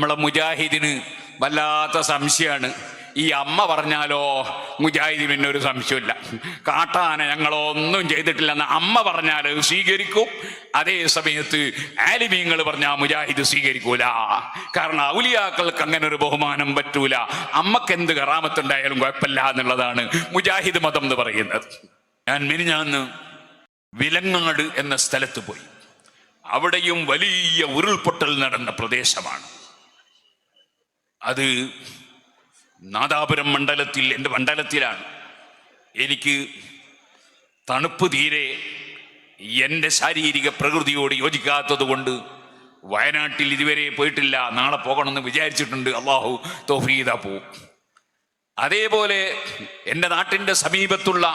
നമ്മളെ മുജാഹിദിന് വല്ലാത്ത സംശയമാണ്. ഈ അമ്മ പറഞ്ഞാലോ മുജാഹിദിന് പിന്നെ ഒരു സംശയമില്ല. കാട്ടാന ഞങ്ങളൊന്നും ചെയ്തിട്ടില്ലെന്ന് അമ്മ പറഞ്ഞാൽ സ്വീകരിക്കും. അതേ സമയത്ത് ആലിമീങ്ങൾ പറഞ്ഞാൽ മുജാഹിദ് സ്വീകരിക്കൂല. കാരണം ഔലിയാക്കൾക്ക് അങ്ങനെ ഒരു ബഹുമാനം പറ്റൂല. അമ്മയ്ക്ക് എന്ത് കറാമത്തുണ്ടായാലും കുഴപ്പമില്ല എന്നുള്ളതാണ് മുജാഹിദ് മതം എന്ന് പറയുന്നത്. ഞാൻ മിനിഞ്ഞാന്ന് വിലങ്ങാട് എന്ന സ്ഥലത്ത് പോയി. അവിടെയും വലിയ ഉരുൾപൊട്ടൽ നടന്ന പ്രദേശമാണ്. അത് നാദാപുരം മണ്ഡലത്തിൽ എന്റെ മണ്ഡലത്തിലാണ്. എനിക്ക് തണുപ്പ് തീരെ എന്റെ ശാരീരിക പ്രകൃതിയോട് യോജിക്കാത്തത് കൊണ്ട് വയനാട്ടിൽ ഇതുവരെ പോയിട്ടില്ല. നാളെ പോകണമെന്ന് വിചാരിച്ചിട്ടുണ്ട്. അള്ളാഹു തോഫീദ പോവും അതേപോലെ എന്റെ നാട്ടിന്റെ സമീപത്തുള്ള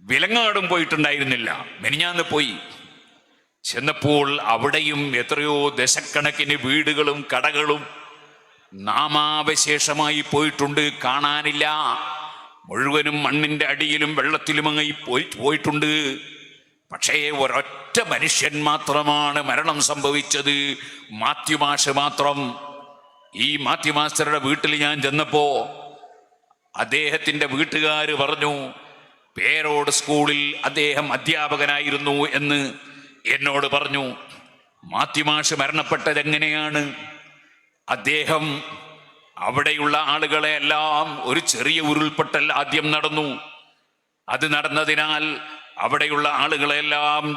വിലങ്ങാടും പോയിട്ടുണ്ടായിരുന്നില്ല. മെനിഞ്ഞാന്ന് പോയി. ചെന്നപ്പോൾ അവിടെയും എത്രയോ ദശക്കണക്കിന് വീടുകളും കടകളും നാമാവശേഷമായി പോയിട്ടുണ്ട് കാണാനില്ല. മുഴുവനും മണ്ണിന്റെ അടിയിലും വെള്ളത്തിലുമങ്ങി പോയി പോയിട്ടുണ്ട്. പക്ഷേ ഒരൊറ്റ മനുഷ്യൻ മാത്രമാണ് മരണം സംഭവിച്ചത്. മാത്യുമാഷ് മാത്രം. ഈ മാത്യുമാസ്റ്ററുടെ വീട്ടിൽ ഞാൻ ചെന്നപ്പോ അദ്ദേഹത്തിന്റെ വീട്ടുകാർ പറഞ്ഞു പേരോട് സ്കൂളിൽ അദ്ദേഹം അധ്യാപകനായിരുന്നു എന്ന് എന്നോട് പറഞ്ഞു. മാത്യുമാഷ് മരണപ്പെട്ടത് എങ്ങനെയാണ് അദ്ദേഹം അവിടെയുള്ള ആളുകളെ എല്ലാം ഒരു ചെറിയ ഉരുൾപൊട്ടൽ ആദ്യം നടന്നു. അത് നടന്നതിനാൽ അവിടെയുള്ള ആളുകളെല്ലാം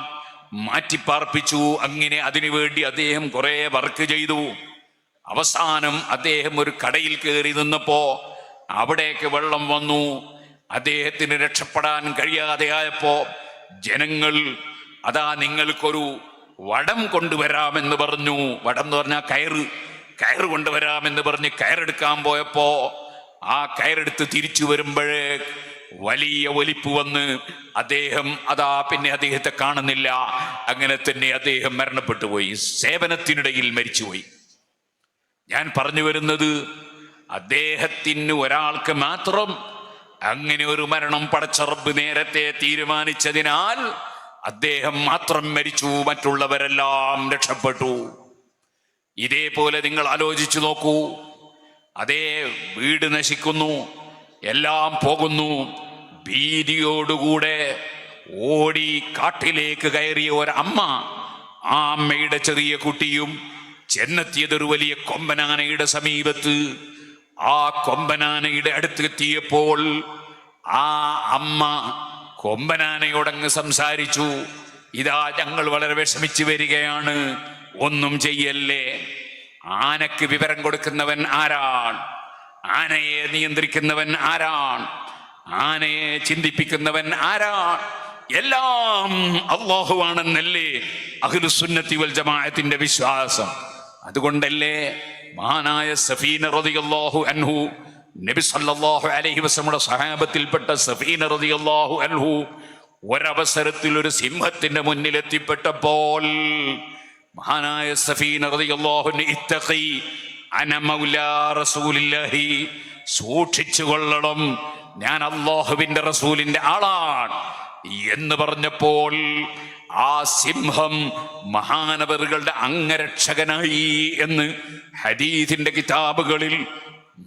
മാറ്റിപ്പാർപ്പിച്ചു. അങ്ങനെ അതിനുവേണ്ടി അദ്ദേഹം കുറെ വർക്ക് ചെയ്തു. അവസാനം അദ്ദേഹം ഒരു കടയിൽ കയറി നിന്നപ്പോ അവിടേക്ക് വെള്ളം വന്നു. അദ്ദേഹത്തിന് രക്ഷപ്പെടാൻ കഴിയാതെയായപ്പോ ജനങ്ങൾ അതാ നിങ്ങൾക്കൊരു വടം കൊണ്ടുവരാമെന്ന് പറഞ്ഞു. വടം എന്ന് പറഞ്ഞാൽ കയറ്. കയറ് കൊണ്ടുവരാമെന്ന് പറഞ്ഞ് കയറെടുക്കാൻ പോയപ്പോ ആ കയറെടുത്ത് തിരിച്ചു വരുമ്പോഴേ വലിയ ഒലിപ്പ് വന്ന് അദ്ദേഹം അതാ പിന്നെ അദ്ദേഹത്തെ കാണുന്നില്ല. അങ്ങനെ തന്നെ അദ്ദേഹം മരണപ്പെട്ടു പോയി സേവനത്തിനിടയിൽ മരിച്ചുപോയി. ഞാൻ പറഞ്ഞു വരുന്നത് അദ്ദേഹത്തിന് ഒരാൾക്ക് മാത്രം അങ്ങനെ ഒരു മരണം പടച്ചറബ് നേരത്തെ തീരുമാനിച്ചതിനാൽ അദ്ദേഹം മാത്രം മരിച്ചു. മറ്റുള്ളവരെല്ലാം രക്ഷപ്പെട്ടു. ഇതേപോലെ നിങ്ങൾ ആലോചിച്ചു നോക്കൂ. അതേ വീട് നശിക്കുന്നു എല്ലാം പോകുന്നു. ഭീതിയോടുകൂടെ ഓടി കാട്ടിലേക്ക് കയറിയ ഒരു അമ്മ ആ അമ്മയുടെ ചെറിയ കുട്ടിയും ചെന്നെത്തിയതൊരു വലിയ കൊമ്പനാനയുടെ സമീപത്ത്. ആ കൊമ്പനാനയുടെ അടുത്തെത്തിയപ്പോൾ ആ അമ്മ കൊമ്പനാനയോടങ്ങ് സംസാരിച്ചു. ഇതാ ഞങ്ങൾ വളരെ വിഷമിച്ചു വരികയാണ്. ഒന്നും ചെയ്യല്ലേ? ആനക്ക് വിവരം കൊടുക്കുന്നവൻ ആരാണ്? ആനയെ നിയന്ത്രിക്കുന്നവൻ ആരാണ്? ആനയെ ചിന്തിപ്പിക്കുന്നവൻ ആരാണ്? എല്ലാം അള്ളാഹുവാണെന്നല്ലേ അഖിലുസുന്നത്തി വൽ ജമാഅത്തിന്റെ വിശ്വാസം. അതുകൊണ്ടല്ലേ മഹാനായ സഫീന റളിയല്ലാഹു അൻഹു നബി സല്ലല്ലാഹു അലൈഹി വസല്ലമയുടെ സഹാബത്തിൽപ്പെട്ട സഫീന റളിയല്ലാഹു അൻഹു ഒരവസരത്തിൽ ഒരു സിംഹത്തിന്റെ മുന്നിൽ എത്തിപ്പെട്ടപ്പോൾ മഹാനായ റസൂലില്ലാഹി. സൂക്ഷിച്ചു കൊള്ളണം. ഞാൻ അള്ളാഹുവിന്റെ റസൂലിന്റെ ആളാണ്. എന്ന് പറഞ്ഞപ്പോൾ ആ സിംഹം മഹാനവറുകളുടെ അംഗരക്ഷകനായി എന്ന് ഹദീദിന്റെ കിതാബുകളിൽ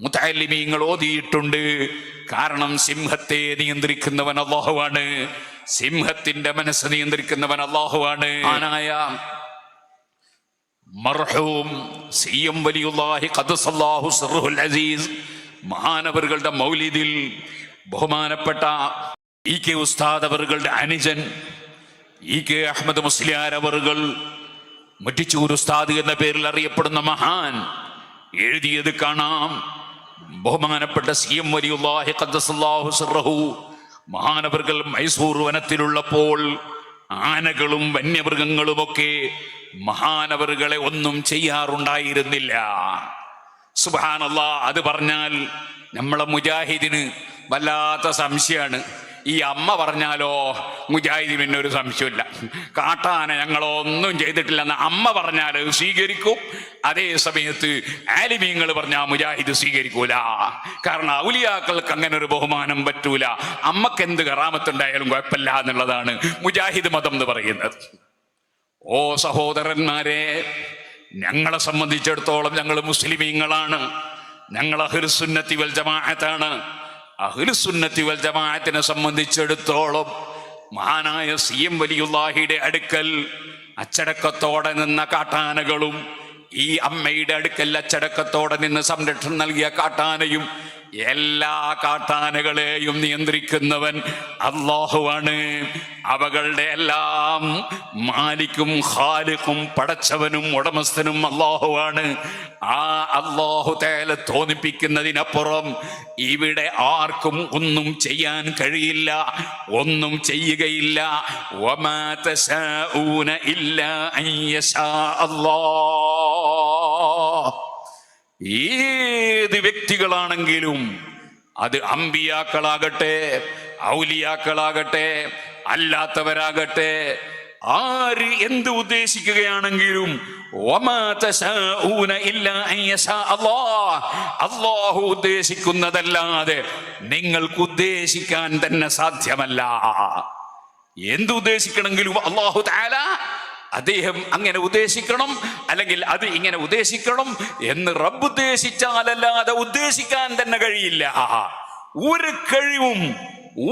മുതാലിമീങ്ങൾ ഓതിയിട്ടുണ്ട്. കാരണം സിംഹത്തെ നിയന്ത്രിക്കുന്നവൻ അള്ളാഹുവാണ് സിംഹത്തിന്റെ മനസ്സ് നിയന്ത്രിക്കുന്നവൻ അള്ളാഹുവാണ് ആനായ മർഹൂം സി എം വലിയുല്ലാഹി ഖദസല്ലാഹു സർഹുൽ അസീസ്. മഹാനവറുകളുടെ മൗലിദിൽ ബഹുമാനപ്പെട്ട ഇ കെ ഉസ്താദ് അവറുകളുടെ അനുജൻ ഇ കെ അഹമ്മദ് മുസ്ലിയാർ അവറുകൾ മുറ്റിച്ചൂർ ഉസ്താദ് എന്ന പേരിൽ അറിയപ്പെടുന്ന മഹാൻ എഴുതിയത് കാണാം. ബഹുമാനപ്പെട്ട സി എം വലിയുല്ലാഹി ഖദസല്ലാഹു സർഹു മഹാനവറുകൾ മൈസൂർ വനത്തിലുള്ളപ്പോൾ ആനകളും വന്യമൃഗങ്ങളുമൊക്കെ മഹാനവറുകളെ ഒന്നും ചെയ്യാറുണ്ടായിരുന്നില്ല. സുബാനല്ല അത് പറഞ്ഞാൽ നമ്മളെ മുജാഹിദിന് വല്ലാത്ത സംശയമാണ് ഈ അമ്മ പറഞ്ഞാലോ മുജാഹിദിന് പിന്നെ ഒരു സംശയമില്ല. കാട്ടാന ഞങ്ങളോ ഒന്നും ചെയ്തിട്ടില്ലെന്ന് അമ്മ പറഞ്ഞാൽ സ്വീകരിക്കും. അതേ സമയത്ത് ആലിമീങ്ങൾ പറഞ്ഞാൽ മുജാഹിദ് സ്വീകരിക്കൂല. കാരണം ഔലിയാക്കൾക്ക് അങ്ങനെ ഒരു ബഹുമാനം പറ്റൂല. അമ്മയ്ക്ക് എന്ത് കറാമത്തുണ്ടായാലും കുഴപ്പമില്ല എന്നുള്ളതാണ് മുജാഹിദ് മതം എന്ന് പറയുന്നത്. ഓ സഹോദരന്മാരെ ഞങ്ങളെ സംബന്ധിച്ചിടത്തോളം ഞങ്ങൾ മുസ്ലിമീങ്ങളാണ്. ഞങ്ങൾ അഹുൽസുന്നത്തി വൽ ജമാഅത്താണ്. അഹ്ലുസുന്നത്തി വൽ ജമാഅത്തിനെ സംബന്ധിച്ചിടത്തോളം മഹാനായ സി എം വലിയുല്ലാഹിയുടെ അടുക്കൽ അച്ചടക്കത്തോടെ നിന്ന കാട്ടാനകളും ഈ അമ്മയുടെ അടുക്കൽ അച്ചടക്കത്തോടെ നിന്ന് സംരക്ഷണം നൽകിയ കാട്ടാനയും എല്ലാ കാട്ടാനകളെയും നിയന്ത്രിക്കുന്നവൻ അള്ളാഹുവാണ് അവകളുടെ എല്ലാം മാലിക്കും ഹാലിക്കും പടച്ചവനും ഉടമസ്ഥനും അള്ളാഹുവാണ് ആ അള്ളാഹു തേല തോന്നിപ്പിക്കുന്നതിനപ്പുറം ഇവിടെ ആർക്കും ഒന്നും ചെയ്യാൻ കഴിയില്ല ഒന്നും ചെയ്യുകയില്ല. ഒമാ ഇല്ല ഇല്ലാ അള്ളാഹ് ഏത് വ്യക്തികളാണെങ്കിലും അത് അമ്പിയാക്കളാകട്ടെ ഔലിയാക്കളാകട്ടെ അല്ലാത്തവരാകട്ടെ ആര് എന്ത് ഉദ്ദേശിക്കുകയാണെങ്കിലും. അല്ലാഹു ഉദ്ദേശിക്കുന്നതല്ലാതെ നിങ്ങൾക്ക് ഉദ്ദേശിക്കാൻ തന്നെ സാധ്യമല്ല എന്തുദ്ദേശിക്കണമെങ്കിലും അള്ളാഹു താല അദ്ദേഹം അങ്ങനെ ഉദ്ദേശിക്കണം അല്ലെങ്കിൽ അത് ഇങ്ങനെ ഉദ്ദേശിക്കണം എന്ന് റബ്ബ് ഉദ്ദേശിച്ചാലല്ലാതെ ഉദ്ദേശിക്കാൻ തന്നെ കഴിയില്ല. ഒരു കഴിവും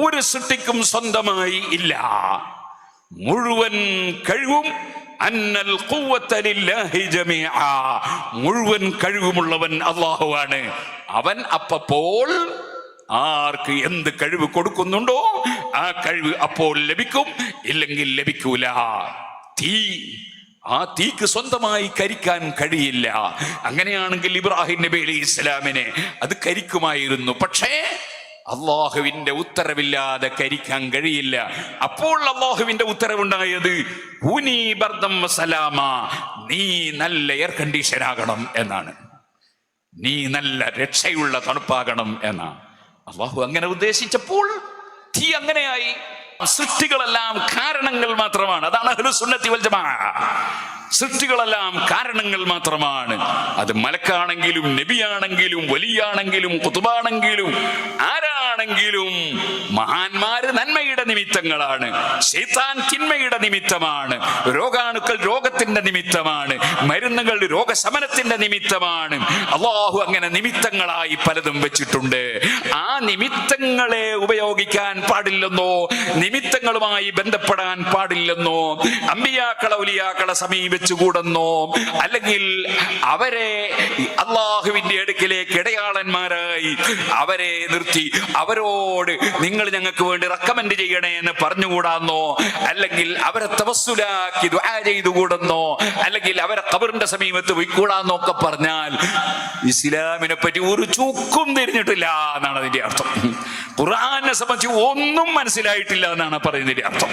ഒരു സൃഷ്ടിക്കും സ്വന്തമായി ഇല്ല. മുഴുവൻ കഴിവും അന്നൽ. മുഴുവൻ കഴിവുമുള്ളവൻ അള്ളാഹുവാണ്. അവൻ അപ്പോൾ ആർക്ക് എന്ത് കഴിവ് കൊടുക്കുന്നുണ്ടോ ആ കഴിവ് അപ്പോൾ ലഭിക്കും ഇല്ലെങ്കിൽ ലഭിക്കൂല. തീ ആ തീക്ക് സ്വന്തമായി കരിക്കാൻ കഴിയില്ല. അങ്ങനെയാണെങ്കിൽ ഇബ്രാഹിം നബി അലി ഇസ്ലാമിനെ അത് കരിക്കുമായിരുന്നു. പക്ഷേ അള്ളാഹുവിന്റെ ഉത്തരവില്ലാതെ കരിക്കാൻ കഴിയില്ല. അപ്പോൾ അള്ളാഹുവിന്റെ ഉത്തരവുണ്ടായത് സലാമ നീ നല്ല എയർ കണ്ടീഷൻ ആകണം എന്നാണ്. നീ നല്ല രക്ഷയുള്ള തണുപ്പാകണം എന്നാണ്. അള്ളാഹു അങ്ങനെ ഉദ്ദേശിച്ചപ്പോൾ തീ അങ്ങനെയായി. സൃഷ്ടികളെല്ലാം കാരണങ്ങൾ മാത്രമാണ്. அஹ்லு சுன்னத்தி வல் ஜமாஆ സൃഷ്ടികളെല്ലാം കാരണങ്ങൾ മാത്രമാണ്. അത് മലക്കാണെങ്കിലും നബിയാണെങ്കിലും വലിയാണെങ്കിലും കുതുബാണെങ്കിലും ആരാണെങ്കിലും മഹാന്മാര് നന്മയുടെ നിമിത്തങ്ങളാണ്. ശൈത്താൻ തിന്മയുടെ നിമിത്തമാണ്. രോഗാണുക്കൾ രോഗത്തിന്റെ നിമിത്തമാണ്. മരുന്നുകൾ രോഗശമനത്തിന്റെ നിമിത്തമാണ്. അള്ളാഹു അങ്ങനെ നിമിത്തങ്ങളായി പലതും വെച്ചിട്ടുണ്ട്. ആ നിമിത്തങ്ങളെ ഉപയോഗിക്കാൻ പാടില്ലെന്നോ നിമിത്തങ്ങളുമായി ബന്ധപ്പെടാൻ പാടില്ലെന്നോ അമ്പിയാക്കള ഉലിയാക്കള ഉലിയാക്കളെ സമീപിച്ചുകൂടെന്നോ അല്ലെങ്കിൽ അവരെ അള്ളാഹുവിന്റെ അടുക്കിലേക്ക് ഇടയാളന്മാരായി അവരെ നിർത്തി അവരോട് നിങ്ങൾ ഞങ്ങൾക്ക് വേണ്ടി റെക്കമെൻഡ് ചെയ്യണേ എന്ന് പറഞ്ഞുകൂടാന്നോ? അല്ലെങ്കിൽ അവരെ തവസ്സുലാക്കി ദുആ ചെയ്തുകൂടെന്നോ? അല്ലെങ്കിൽ അവരെ കബറിന്റെ സമീപത്ത് പോയിക്കൂടാന്നോ ഒക്കെ പറഞ്ഞാൽ ഇസ്ലാമിനെ പറ്റി ഒരു ചൂക്കും തിരിഞ്ഞിട്ടില്ല എന്നാണ് അതിന്റെ അർത്ഥം. ഖുർആനെ സംബന്ധിച്ച് ഒന്നും മനസ്സിലായിട്ടില്ല എന്നാണ് പറയുന്നതിന്റെ അർത്ഥം.